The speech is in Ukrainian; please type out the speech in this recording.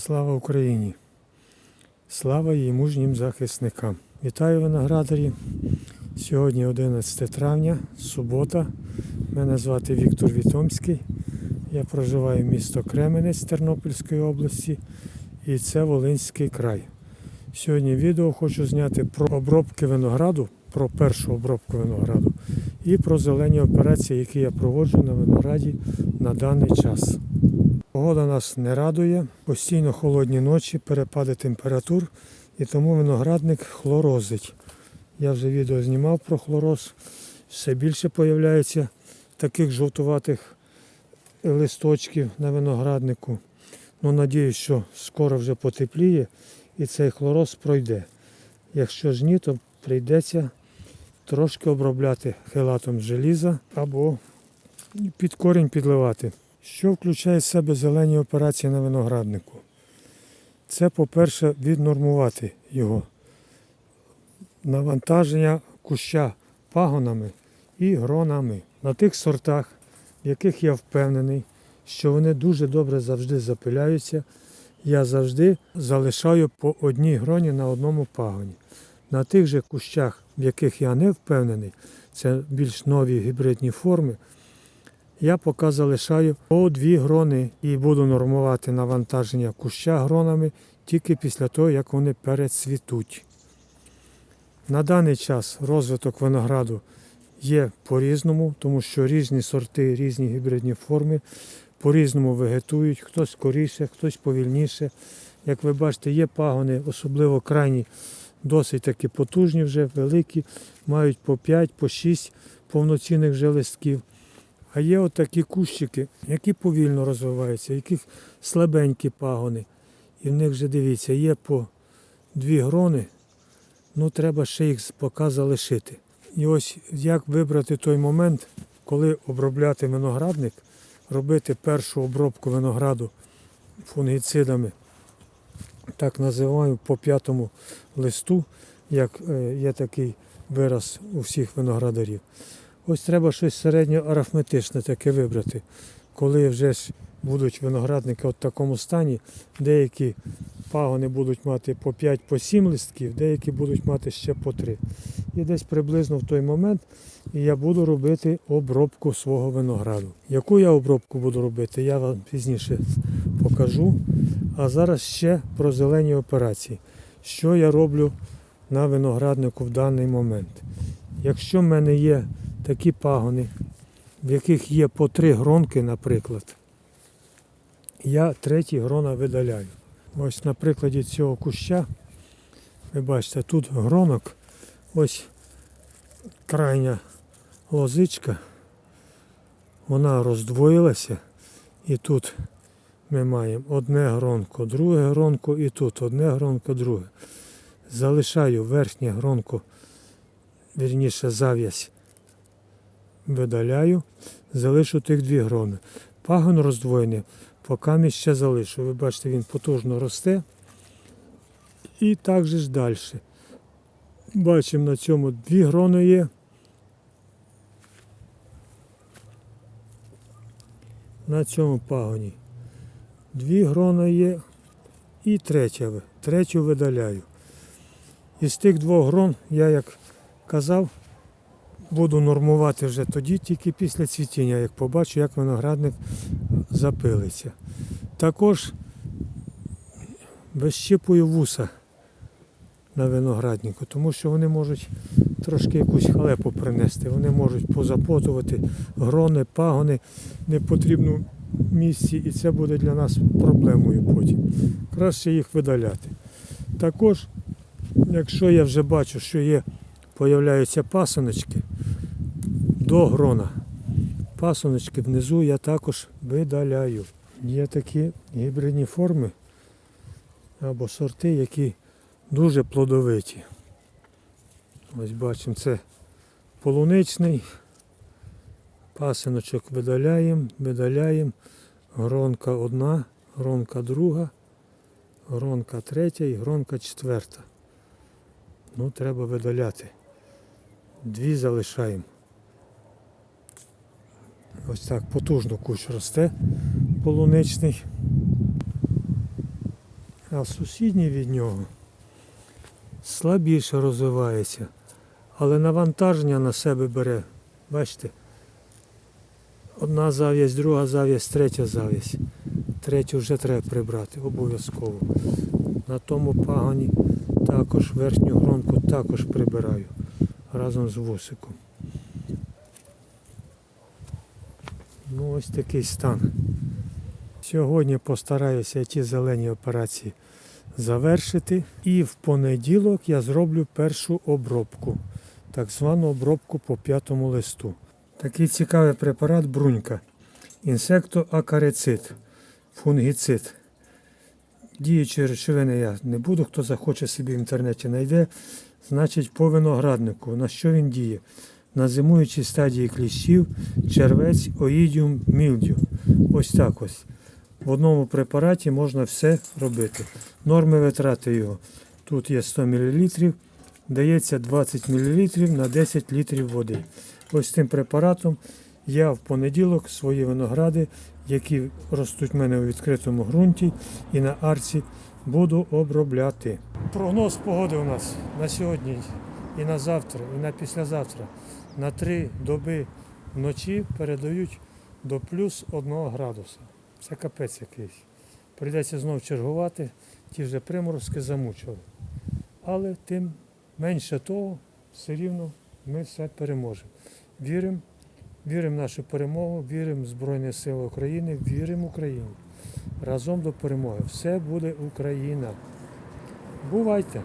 Слава Україні! Слава її мужнім захисникам! Вітаю виноградарі! Сьогодні 11 травня, субота. Мене звати Віктор Вітомський. Я проживаю в місто Кременець Тернопільської області і це Волинський край. Сьогодні відео хочу зняти про обробки винограду, про першу обробку винограду і про зелені операції, які я проводжу на винограді на даний час. Погода нас не радує, постійно холодні ночі, перепади температур, і тому виноградник хлорозить. Я вже відео знімав про хлороз. Все більше появляється таких жовтуватих листочків на винограднику. Ну, надіюсь, що скоро вже потепліє і цей хлороз пройде. Якщо ж ні, то прийдеться трошки обробляти хелатом желіза або під корінь підливати. Що включає в себе зелені операції на винограднику? Це, по-перше, віднормувати його. Навантаження куща пагонами і гронами. На тих сортах, в яких я впевнений, що вони дуже добре завжди запиляються, я завжди залишаю по одній гроні на одному пагоні. На тих же кущах, в яких я не впевнений, це більш нові гібридні форми, я поки залишаю по дві грони і буду нормувати навантаження куща гронами тільки після того, як вони перецвітуть. На даний час розвиток винограду є по-різному, тому що різні сорти, різні гібридні форми по-різному вегетують, хтось скоріше, хтось повільніше. Як ви бачите, є пагони, особливо крайні, досить таки потужні вже, великі, мають по 5, по 6 повноцінних вже листків. А є от такі кущики, які повільно розвиваються, яких слабенькі пагони. І в них вже дивіться, є по дві грони, ну треба ще їх поки залишити. І ось як вибрати той момент, коли обробляти виноградник, робити першу обробку винограду фунгіцидами, так називаю по п'ятому листу, як е, є такий вираз у всіх виноградарів. Ось треба щось середньоарифметичне таке вибрати. Коли вже ж будуть виноградники в такому стані, деякі пагони будуть мати по 5 по 7 листків, деякі будуть мати ще по 3. І десь приблизно в той момент я буду робити обробку свого винограду. Яку я обробку буду робити, я вам пізніше покажу. А зараз ще про зелені операції. Що я роблю на винограднику в даний момент. Якщо в мене є такі пагони, в яких є по три гронки, наприклад, я треті грона видаляю. Ось на прикладі цього куща, ви бачите, тут гронок, ось крайня лозичка, вона роздвоїлася, і тут ми маємо одне гронко, друге гронко, і тут одне гронко, друге. Залишаю верхнє гронко, вірніше зав'язь видаляю, залишу тих дві грони. Пагон роздвоєний, поки ще залишу. Ви бачите, він потужно росте. І так же ж далі. Бачимо на цьому дві грони є. На цьому пагоні. Дві грони є і третя. Третю видаляю. Із тих двох грон, я як казав, буду нормувати вже тоді, тільки після цвітіння, як побачу, як виноградник запилиться. Також вищипую вуса на винограднику, тому що вони можуть трошки якусь халепу принести. Вони можуть позапотувати грони, пагони в непотрібному місці, і це буде для нас проблемою потім. Краще їх видаляти. Також, якщо я вже бачу, що є, появляються пасоночки до грона. Пасоночки внизу я також видаляю. Є такі гібридні форми або сорти, які дуже плодовиті. Ось бачимо, це полуничний. Пасиночок видаляємо, видаляємо. Гронка одна, гронка друга, гронка третя і гронка четверта. Ну, треба видаляти. Дві залишаємо. Ось так потужно кущ росте полуничний. а сусідній від нього слабіше розвивається, але навантаження на себе бере. Бачите? Одна зав'язь, друга зав'язь, третя зав'язь. Третю вже треба прибрати обов'язково. На тому пагоні також верхню гронку також прибираю разом з вусиком. Ну ось такий стан. Сьогодні постараюся ті зелені операції завершити. І в понеділок я зроблю першу обробку, так звану обробку по п'ятому листу. Такий цікавий препарат брунька. Інсектоакарицид, фунгіцид. Діючі речовини я не буду, хто захоче собі в інтернеті знайде. Значить, по винограднику. На що він діє? На зимуючій стадії кліщів, червець, оїдіум, мілдю. Ось так ось. В одному препараті можна все робити. Норми витрати його. Тут є 100 мл, дається 20 мл на 10 літрів води. Ось цим препаратом я в понеділок свої виногради, які ростуть в мене у відкритому ґрунті і на арці, буду обробляти. Прогноз погоди у нас на сьогодні і на завтра, і на післязавтра. На три доби вночі передають до плюс 1 градуса. Це капець якийсь. Прийдеться знов чергувати, ті вже приморозки замучили. Але тим менше того, все рівно ми все переможемо. Віримо, віримо в нашу перемогу, віримо в Збройні Сили України, віримо в Україну. Разом до перемоги. Все буде Україна. Бувайте!